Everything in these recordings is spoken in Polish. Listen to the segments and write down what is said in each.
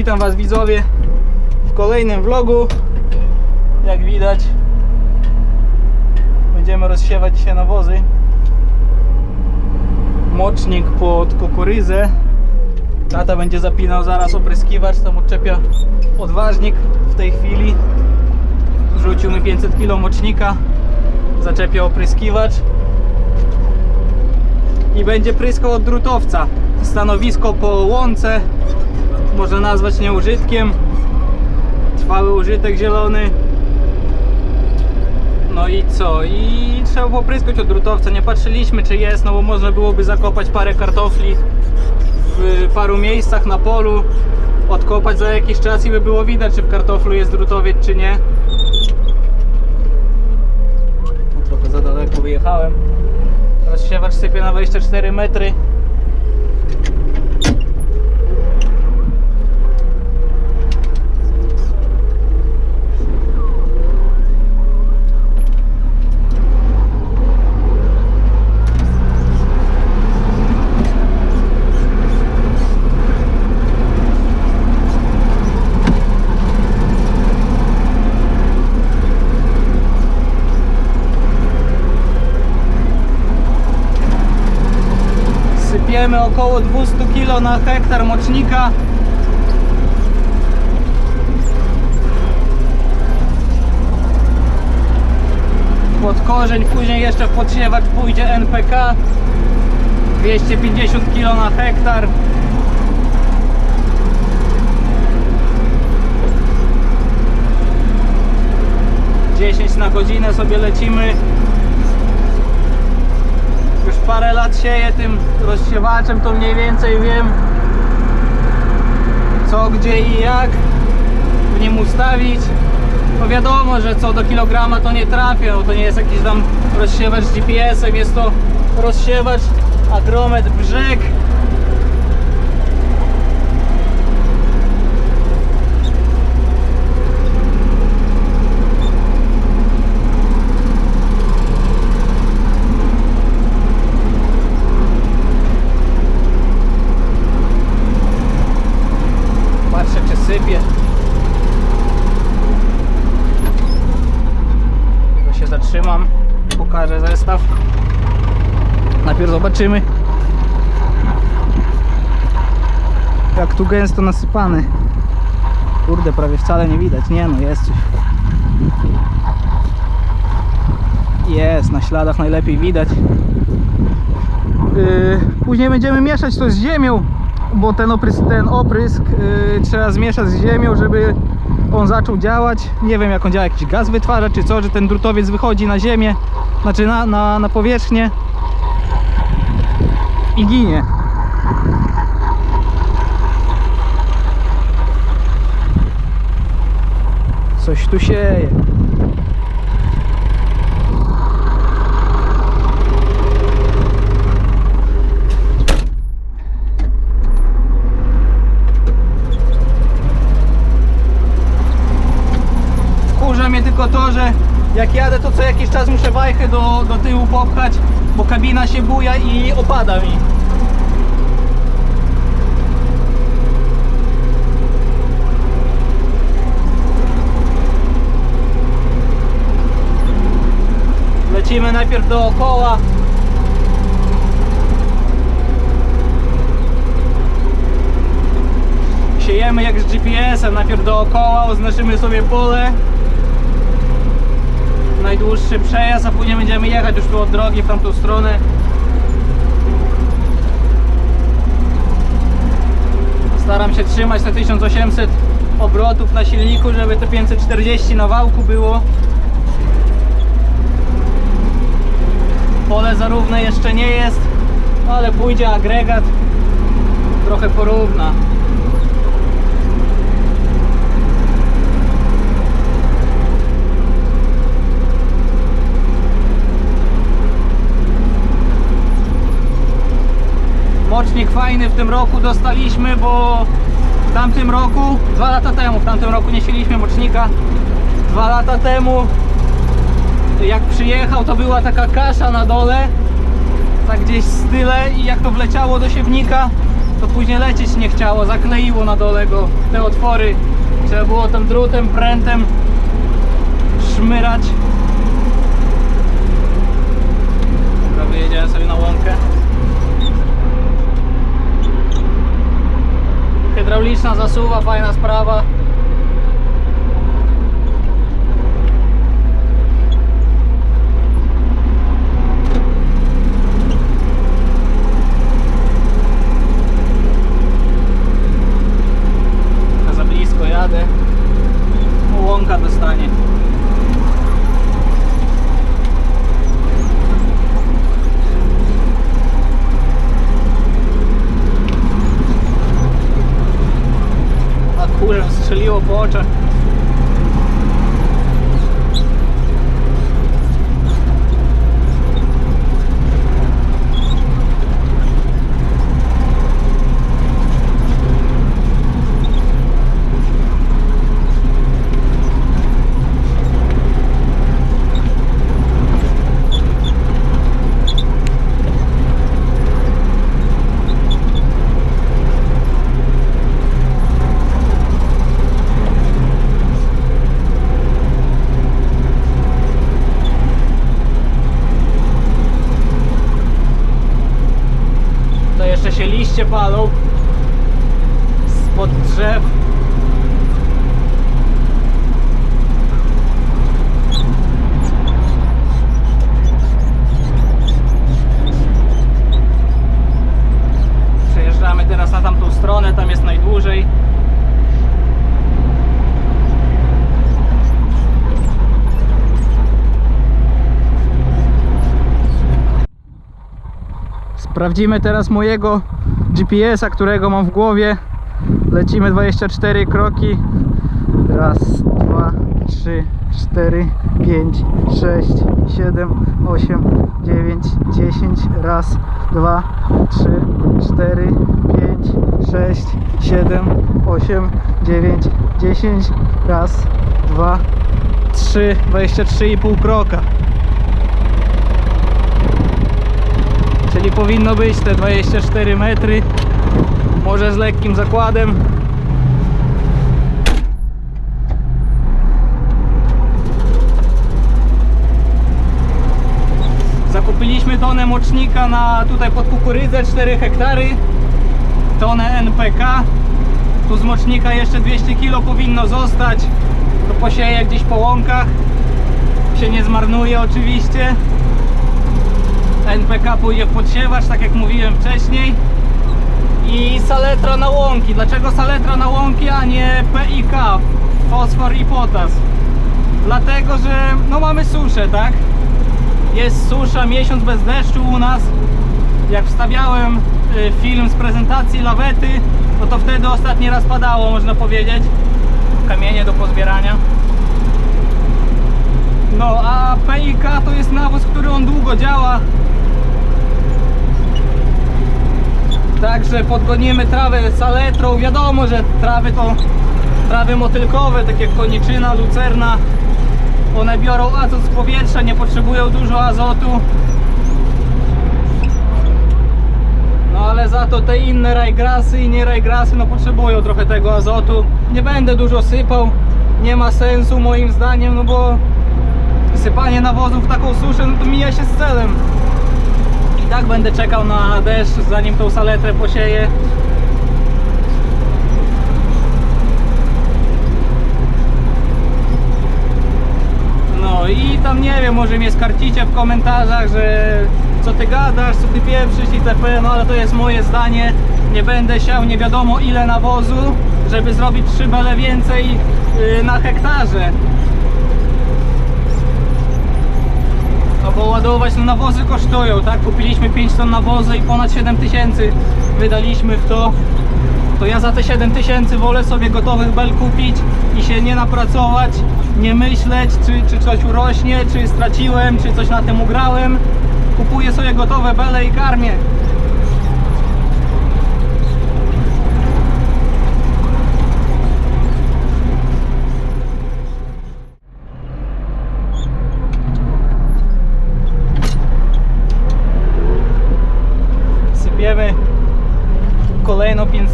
Witam Was widzowie w kolejnym vlogu. Jak widać będziemy rozsiewać dzisiaj nawozy. Mocznik pod kukurydzę. Tata będzie zapinał zaraz opryskiwacz, tam odczepia odważnik w tej chwili. Wrzucił mi 500 kg mocznika, zaczepia opryskiwacz i będzie pryskał od drutowca. Stanowisko po łące można nazwać nieużytkiem. Trwały użytek zielony. No i co? I trzeba popryskać od drutowca. Nie patrzyliśmy czy jest, no bo można byłoby zakopać parę kartofli w paru miejscach na polu, odkopać za jakiś czas i by było widać czy w kartoflu jest drutowiec czy nie. Trochę za daleko wyjechałem. Rozsiewacz sypie na 24 metry. Sypiemy około 200 kg na hektar mocznika. Pod korzeń, później jeszcze w podsiewacz pójdzie NPK 250 kg na hektar. Dziesięć na godzinę sobie lecimy parę lat sieję tym rozsiewaczem, to mniej więcej wiem co, gdzie i jak w nim ustawić. No wiadomo, że co do kilograma to nie trafię, no to nie jest jakiś tam rozsiewacz GPS-em, jest to rozsiewacz agromet brzeg. Patrzę czy sypie. To się zatrzymam. Pokażę zestaw. Najpierw zobaczymy jak tu gęsto nasypany. Kurde, prawie wcale nie widać. Nie no, jest coś. Jest, na śladach najlepiej widać. Yy, później będziemy mieszać to z ziemią, bo ten oprysk, ten oprysk yy, trzeba zmieszać z ziemią, żeby on zaczął działać. Nie wiem jak on działa, jakiś gaz wytwarza czy co, że ten drutowiec wychodzi na ziemię, znaczy na, na, na powierzchnię i ginie. Coś tu sieje. Wkurza mnie tylko to, że jak jadę to co jakiś czas muszę wajchę do, do tyłu popchać, bo kabina się buja i opada mi. Lecimy najpierw dookoła. Siejemy jak z GPS-em, najpierw dookoła, oznaczymy sobie pole. Najdłuższy przejazd, a później będziemy jechać już tu od drogi w tamtą stronę. Staram się trzymać te 1800 obrotów na silniku, żeby te 540 na wałku było. Pole zarówne jeszcze nie jest, ale pójdzie agregat, trochę porówna. Mocznik fajny w tym roku dostaliśmy, bo w tamtym roku, dwa lata temu, w tamtym roku nie sieliśmy mocznika. Dwa lata temu jak przyjechał to była taka kasza na dole tak gdzieś z tyle i jak to wleciało do siewnika to później lecieć nie chciało, zakleiło na dole go te otwory. Trzeba było tam drutem, prętem Sprawdzimy teraz mojego GPS-a, którego mam w głowie. Lecimy 24 kroki. Raz, dwa, trzy, cztery, pięć, sześć, siedem, osiem, dziewięć, dziesięć. Raz, dwa, trzy, cztery, pięć, sześć, siedem, osiem, dziewięć, dziesięć. Raz, dwa, trzy, 23,5 kroka. Czyli powinno być te 24 metry. Może z lekkim zakładem. Zakupiliśmy tonę mocznika na tutaj pod kukurydzę 4 hektary. Tonę NPK. Tu z mocznika jeszcze 200 kg powinno zostać. To posieję gdzieś po łąkach. Się nie zmarnuje oczywiście. NPK pójdzie w podsiewacz, tak jak mówiłem wcześniej. I saletra na łąki. Dlaczego saletra na łąki, a nie PIK? Fosfor i potas. Dlatego, że no mamy suszę, tak? Jest susza, miesiąc bez deszczu u nas. Jak wstawiałem y, film z prezentacji lawety, no to wtedy ostatni raz padało, można powiedzieć. Kamienie do pozbierania. No, a PIK to jest nawóz, który on długo działa. Także podgonimy trawę saletrą. Wiadomo, że trawy to trawy motylkowe, tak jak koniczyna, lucerna. One biorą azot z powietrza, nie potrzebują dużo azotu. No ale za to te inne rajgrasy i nie rajgrasy no potrzebują trochę tego azotu. Nie będę dużo sypał, nie ma sensu moim zdaniem, no bo sypanie nawozów w taką suszę no to mija się z celem. Tak będę czekał na deszcz zanim tą saletrę posieję. No i tam nie wiem, może mnie skarcicie w komentarzach, że co ty gadasz, co ty pieprzysz itp. No ale to jest moje zdanie. Nie będę siał nie wiadomo ile nawozu, żeby zrobić trzy bele więcej yy, na hektarze. No bo ładować no nawozy kosztują, tak? Kupiliśmy 5 ton nawozu i ponad 7 tysięcy wydaliśmy w to. To ja za te 7 tysięcy wolę sobie gotowych bel kupić i się nie napracować, nie myśleć, czy, czy coś urośnie, czy straciłem, czy coś na tym ugrałem. Kupuję sobie gotowe bele i karmię.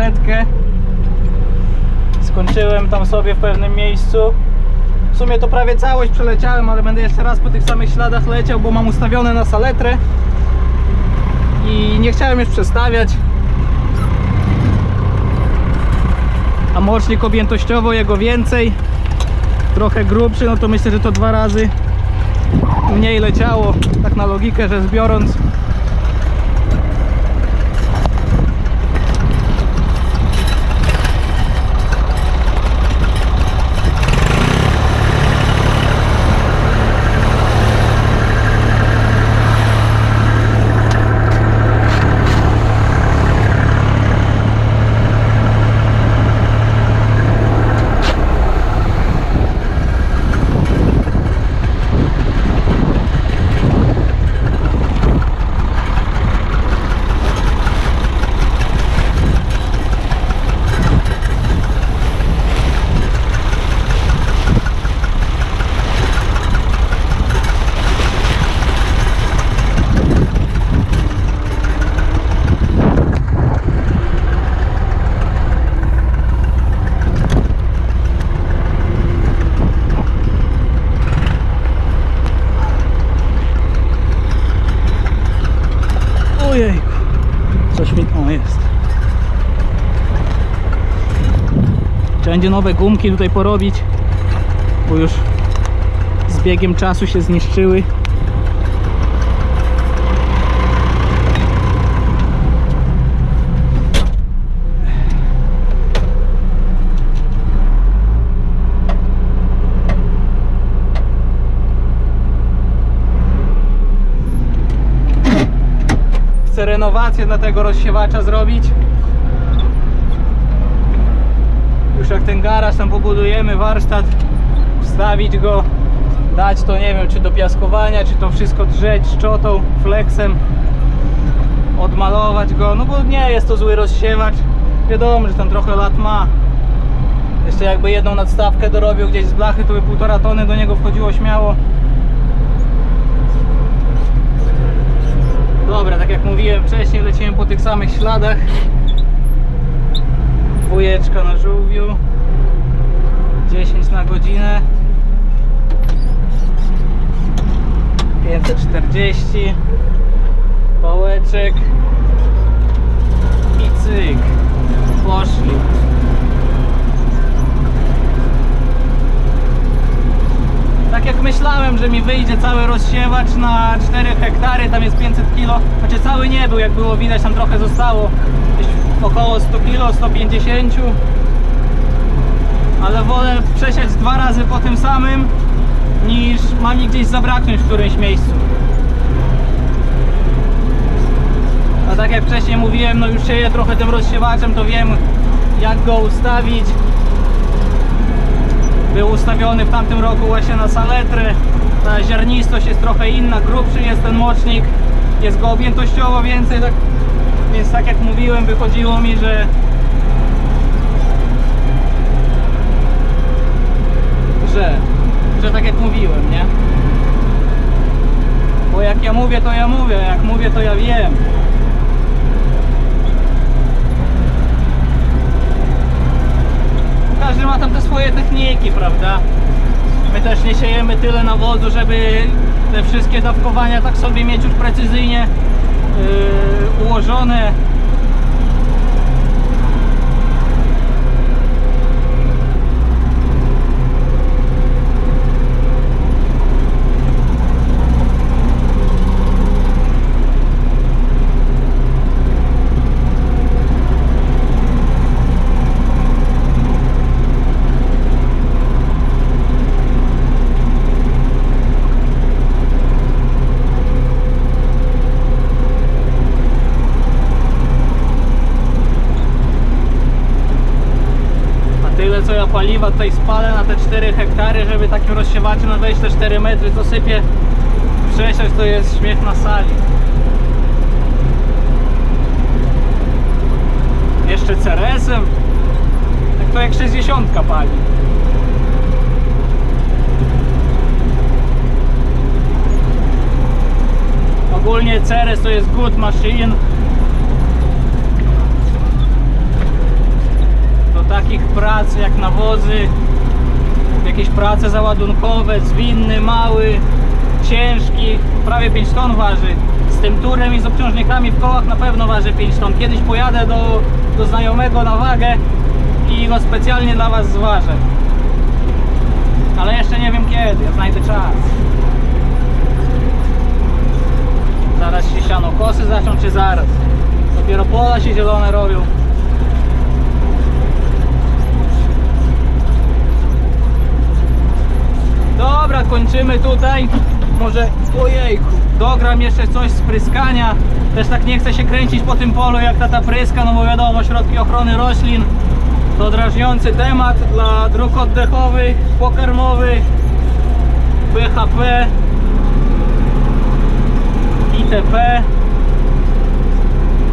Saletkę. Skończyłem tam sobie w pewnym miejscu. W sumie to prawie całość przeleciałem, ale będę jeszcze raz po tych samych śladach leciał, bo mam ustawione na saletrę. I nie chciałem już przestawiać. A mocznik objętościowo jego więcej. Trochę grubszy, no to myślę, że to dwa razy mniej leciało. Tak na logikę rzecz biorąc. Ojej, coś mi... O, jest. Trzeba będzie nowe gumki tutaj porobić, bo już z biegiem czasu się zniszczyły. Chcę renowację dla tego rozsiewacza zrobić. Już jak ten garaż tam pobudujemy, warsztat, wstawić go, dać to nie wiem, czy do piaskowania, czy to wszystko drzeć szczotą, flexem, odmalować go, no bo nie jest to zły rozsiewacz. Wiadomo, że tam trochę lat ma. Jeszcze jakby jedną nadstawkę dorobił gdzieś z blachy, to by półtora tony do niego wchodziło śmiało. Dobra, tak jak mówiłem wcześniej, lecimy po tych samych śladach. Dwójeczka na żółwiu. 10 na godzinę. 540. Pałeczek. I cyk. Poszli. Tak jak myślałem, że mi wyjdzie cały rozsiewacz na 4 hektary, tam jest 500 kg. Znaczy cały nie był, jak było widać, tam trochę zostało. Około 100 kg, 150. Ale wolę przesiać dwa razy po tym samym, niż ma mi gdzieś zabraknąć w którymś miejscu. A tak jak wcześniej mówiłem, no już sieję trochę tym rozsiewaczem, to wiem jak go ustawić. Był ustawiony w tamtym roku właśnie na saletrę. Ta ziarnistość jest trochę inna, grubszy jest ten mocznik. Jest go objętościowo więcej, tak, więc tak jak mówiłem, wychodziło mi, że że, że tak jak mówiłem, nie? Bo jak ja mówię, to ja mówię, jak mówię, to ja wiem. Każdy ma tam te swoje techniki, prawda? My też nie siejemy tyle nawozu, żeby te wszystkie dawkowania tak sobie mieć już precyzyjnie ułożone. A tyle co ja paliwa tutaj spalę na te 4 hektary, żeby takim rozsiewaczem na 24 metry co sypie przesiać to jest śmiech na sali. Jeszcze CRS-em. Tak to jak 60 pali. Ogólnie CRS to jest good machine. Takich prac jak nawozy, jakieś prace załadunkowe, zwinny, mały, ciężki, prawie 5 ton waży. Z tym turem i z obciążnikami w kołach na pewno waży 5 ton. Kiedyś pojadę do, do znajomego na wagę i go specjalnie dla Was zważę. Ale jeszcze nie wiem kiedy, ja znajdę czas. Zaraz się siano kosy zaczną, czy zaraz? Dopiero pola się zielone robią. Dobra, kończymy tutaj. Może, ojejku, dogram jeszcze coś z pryskania. Też tak nie chcę się kręcić po tym polu jak tata pryska, no bo wiadomo, środki ochrony roślin to drażniący temat dla dróg oddechowych, pokarmowych, BHP, itp.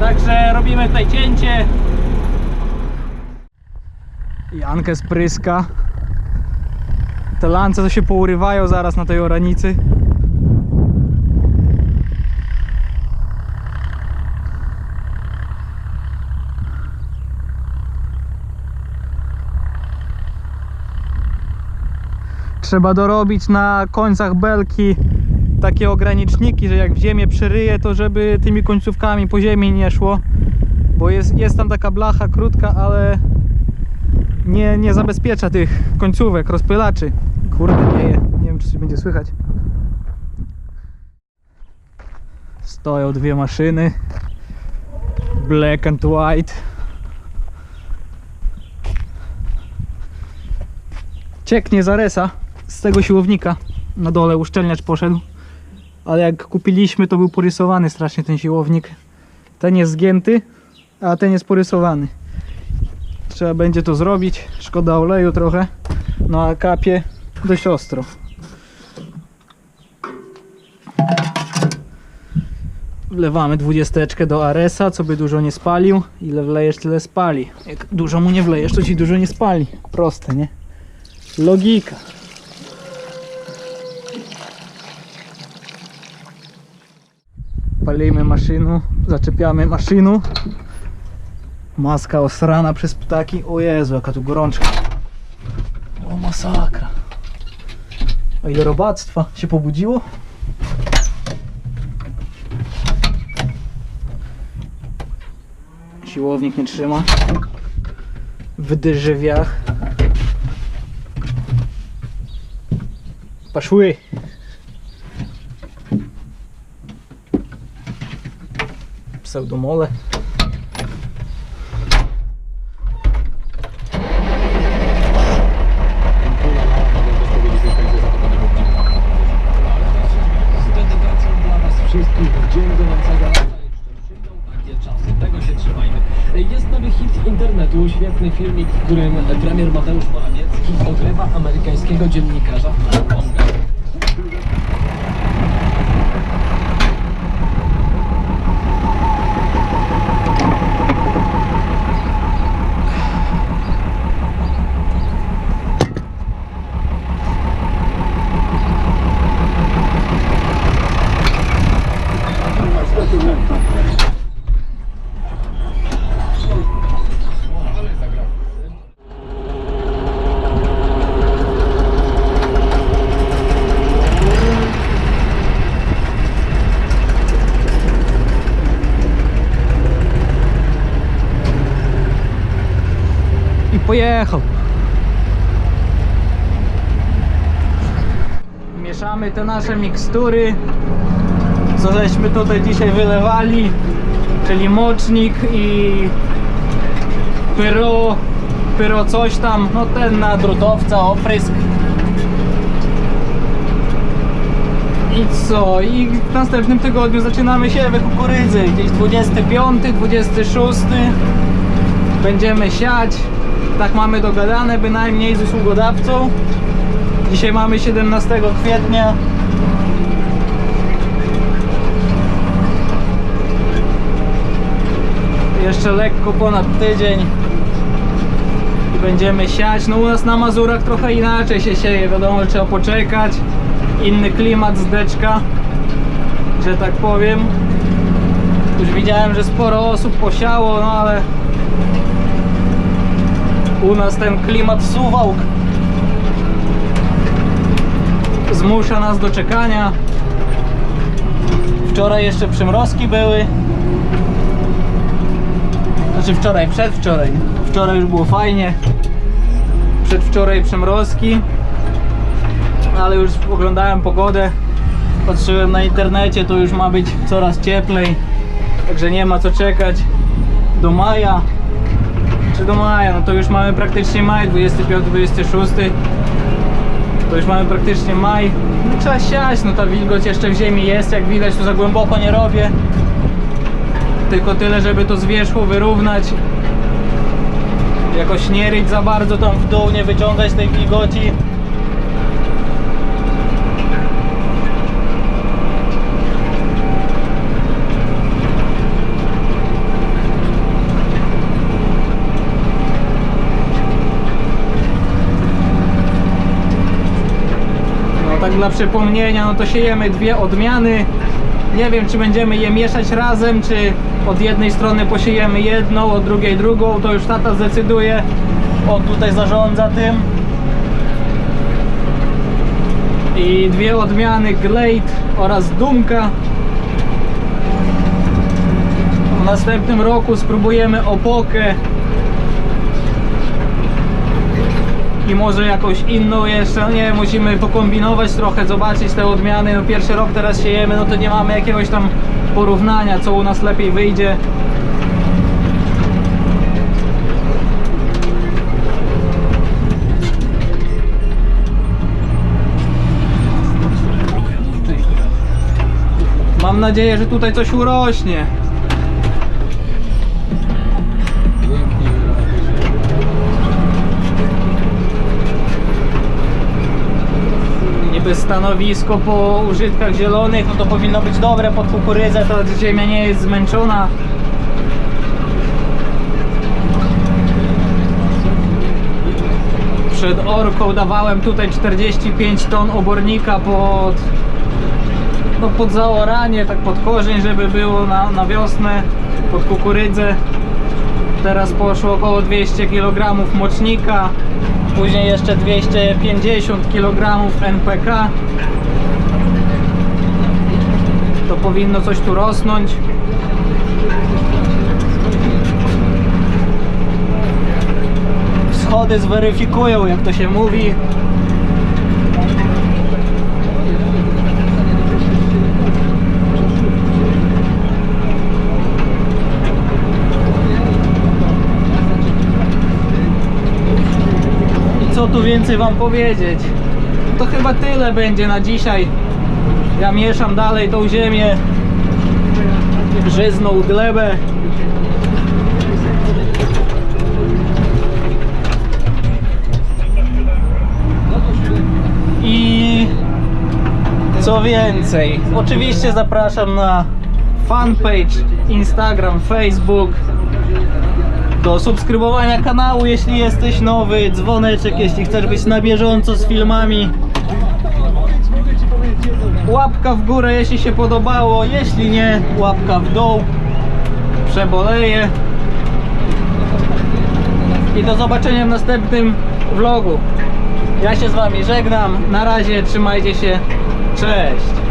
Także robimy tutaj cięcie. Jankę spryska. Te lance to się pourywają zaraz na tej oranicy. Trzeba dorobić na końcach belki takie ograniczniki, że jak w ziemię przeryje, to żeby tymi końcówkami po ziemi nie szło. Bo jest, jest tam taka blacha krótka, ale nie, nie zabezpiecza tych końcówek, rozpylaczy. Kurde, wieje. Nie wiem, czy coś będzie słychać. Stoją dwie maszyny. Black and white. Cieknie zaresa z tego siłownika. Na dole uszczelniacz poszedł. Ale jak kupiliśmy, to był porysowany strasznie ten siłownik. Ten jest zgięty, a ten jest porysowany. Trzeba będzie to zrobić. Szkoda oleju trochę. No a kapie dość ostro. Wlewamy dwudziesteczkę do Aresa, co by dużo nie spalił. Ile wlejesz, tyle spali. Jak dużo mu nie wlejesz, to ci dużo nie spali. Proste, nie? Logika. Palimy maszynu, zaczepiamy maszynu. Maska osrana przez ptaki. O Jezu, jaka tu gorączka. O masakra. A ile robactwa się pobudziło? Siłownik nie trzyma. W dyrzywiach. Paszły. Pseudomole. z dedykacją dla Was wszystkich w dzień gorącego takie czasy, tego się trzymajmy. Jest nowy hit internetu, świetny filmik, w którym premier Mateusz Morawiecki ogrywa amerykańskiego dziennikarza w ping-ponga. i pojechał. Mieszamy te nasze mikstury, co żeśmy tutaj dzisiaj wylewali, czyli mocznik i pyro, pyro coś tam, no ten na drutowca, oprysk. I co? I w następnym tygodniu zaczynamy siewę kukurydzy. Gdzieś 25, 26 będziemy siać. Tak mamy dogadane bynajmniej z usługodawcą. Dzisiaj mamy 17 kwietnia. Jeszcze lekko ponad tydzień i będziemy siać. No u nas na Mazurach trochę inaczej się sieje, wiadomo, trzeba poczekać. Inny klimat zdeczka, że tak powiem. Już widziałem, że sporo osób posiało, no ale U nas ten klimat suwałk zmusza nas do czekania. Wczoraj jeszcze przymrozki były. Znaczy wczoraj, przedwczoraj. Wczoraj już było fajnie. Przedwczoraj przymrozki. Ale już oglądałem pogodę. Patrzyłem na internecie, to już ma być coraz cieplej. Także nie ma co czekać do maja. Czy do maja? No to już mamy praktycznie maj, 25-26. To już mamy praktycznie maj. No trzeba siać, no ta wilgoć jeszcze w ziemi jest, jak widać tu za głęboko nie robię. Tylko tyle, żeby to z wierzchu wyrównać. Jakoś nie ryć za bardzo tam w dół, nie wyciągać tej wilgoci. No tak dla przypomnienia, no to siejemy dwie odmiany. Nie wiem, czy będziemy je mieszać razem, czy od jednej strony posiejemy jedną, od drugiej drugą. To już tata zdecyduje. On tutaj zarządza tym. I dwie odmiany Glade oraz Dumka. W następnym roku spróbujemy opokę i może jakąś inną jeszcze, no nie musimy pokombinować trochę, zobaczyć te odmiany, no pierwszy rok teraz siejemy, no to nie mamy jakiegoś tam porównania, co u nas lepiej wyjdzie. Mam nadzieję, że tutaj coś urośnie. Stanowisko po użytkach zielonych, no to powinno być dobre pod kukurydzę, to ziemia nie jest zmęczona. Przed orką dawałem tutaj 45 ton obornika pod, no pod zaoranie, tak pod korzeń, żeby było na, na wiosnę, pod kukurydzę. Teraz poszło około 200 kg mocznika, później jeszcze 250 kg NPK. To powinno coś tu rosnąć. Wschody zweryfikują, jak to się mówi. Tu więcej wam powiedzieć? To chyba tyle będzie na dzisiaj. Ja mieszam dalej tą ziemię. Żyzną glebę. I co więcej, oczywiście zapraszam na fanpage, Instagram, Facebook, do subskrybowania kanału, jeśli jesteś nowy, dzwoneczek, jeśli chcesz być na bieżąco z filmami. Łapka w górę, jeśli się podobało, jeśli nie, łapka w dół. Przeboleję. I do zobaczenia w następnym vlogu. Ja się z wami żegnam. Na razie, trzymajcie się. Cześć.